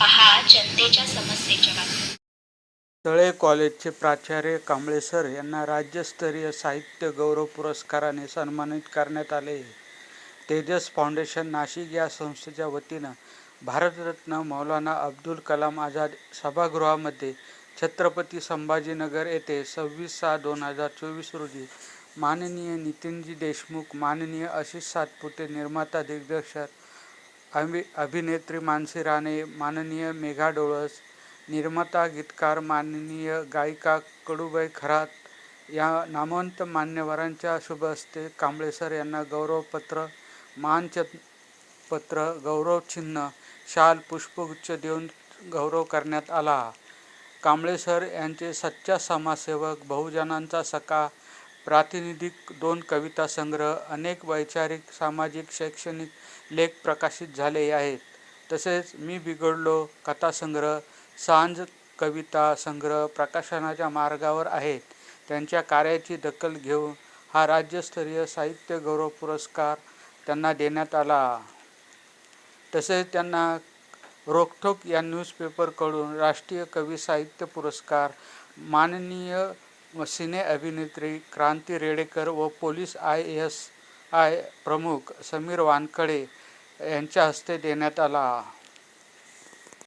पहा जनतेच्या समस्येच्या बातम्या तळे कॉलेजचे प्राचार्य कांबळे सर यांना राज्यस्तरीय साहित्य गौरव पुरस्काराने सन्मानित करण्यात आले. तेजस फाउंडेशन नाशिक या संस्थेच्या वतीनं भारतरत्न मौलाना अब्दुल कलाम आझाद सभागृहामध्ये छत्रपती संभाजीनगर येथे सव्वीस सहा दोन हजार चोवीस रोजी माननीय नितीनजी देशमुख माननीय आशिष सातपुते निर्माता दिग्दर्शक अभि अभिनेत्री मानसी राणे माननीय मेघा डोळस निर्माता गीतकार माननीय गायिका कडूबाई खरात या नामवंत मान्यवरांच्या शुभ हस्ते कांबळे सर यांना गौरवपत्र मानपत्र गौरवचिन्ह शाल पुष्पगुच्छ देऊन गौरव करण्यात आला. कांबळे सर यांचे सच्चा समाजसेवक बहुजनांचा सखा प्रातिनिधिक दोन कविता संग्रह अनेक वैचारिक सामाजिक शैक्षणिक लेख प्रकाशित झाले आहेत. तसेच मी बिघडलो कथासंग्रह सांज कविता संग्रह प्रकाशनाच्या मार्गावर आहेत. त्यांच्या कार्याची दखल घेऊन हा राज्यस्तरीय साहित्य गौरव पुरस्कार त्यांना देण्यात आला. तसेच त्यांना रोखठोक या न्यूजपेपरकडून राष्ट्रीय कवी साहित्य पुरस्कार माननीय सिने अभिनेत्री क्रांती रेडेकर व पोलीस आय एस आय प्रमुख समीर वानकडे यांच्या हस्ते देण्यात आला.